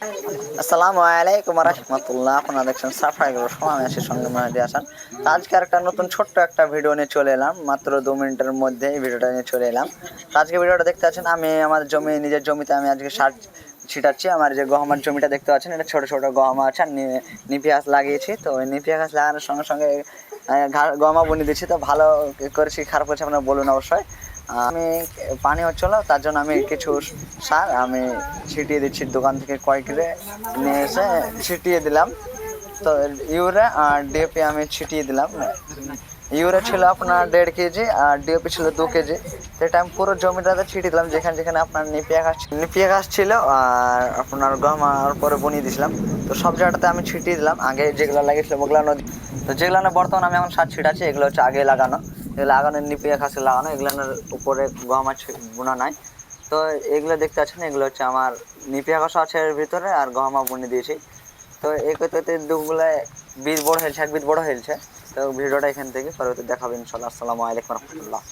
আসসালামু আলাইকুম রহমতুল্লাহ। আপনারা দেখছেন সাফাই গ্রুপ সমাবেশের সঙ্গে মেহেদি হাসান তো আজকে একটা নতুন ছোট্ট একটা ভিডিও নিয়ে চলে এলাম, মাত্র দু মিনিটের মধ্যে এই ভিডিওটা নিয়ে চলে এলাম। আজকে ভিডিওটা দেখতে পাচ্ছেন আমি, আমার জমি, নিজের জমিতে আমি আজকে সার ছিটাচ্ছি, আমার যে গহমার জমিটা দেখতে পাচ্ছেন, এটা ছোট ছোট গহমা আছে, আর নি- নিপিয়া গাছ লাগিয়েছি। তো নিপিয়া গাছ লাগানোর সঙ্গে সঙ্গে গহমা বুনি দিচ্ছি, তো ভালো করেছি খারাপ করেছি আপনারা বলুন অবশ্যই। আমি পানি হচ্ছিল তার জন্য আমি কিছু সার আমি ছিটিয়ে দিচ্ছি দোকান থেকে কয়েক কিলো নিয়ে এসে ছিটিয়ে দিলাম। তো ইউরিয়া আর ডিএপি আমি ছিটিয়ে দিলাম। ইউরিয়া ছিল আপনার দেড় কেজি আর ডিএপি ছিল দু কেজি। এটা আমি পুরো জমিটাতে ছিটিয়ে দিলাম, যেখানে যেখানে আপনার নিপিয়া গাছ নিপিয়া গাছ ছিল আর আপনার গম আর পরে বনিয়ে দিয়েছিলাম। তো সব জায়গাটাতে আমি ছিটিয়ে দিলাম। আগে যেগুলো লাগিয়েছিল ওগুলো নদী তো যেগুলো বর্তমানে আমি এখন সার ছিটাচ্ছি, এগুলো হচ্ছে আগে লাগানো। এগুলো লাগানো, নিপিয়া ঘাসে লাগানো, এগুলোর উপরে গম আছে বোনা নাই। তো এগুলো দেখতে পাচ্ছেন, এগুলো হচ্ছে আমার নিপিয়া খাস আছে এর ভিতরে আর গহমা বুনে দিয়েছি। তো এই করতে দুগুলো বীজ বড় হয়েছে, এক বীজ বড় হয়েছে। তো ভিডিওটা এখান থেকে পরবর্তী দেখাবেন ইনশাল্লাহ আসসালামু আলাইকুম রহমতুল্লাহ।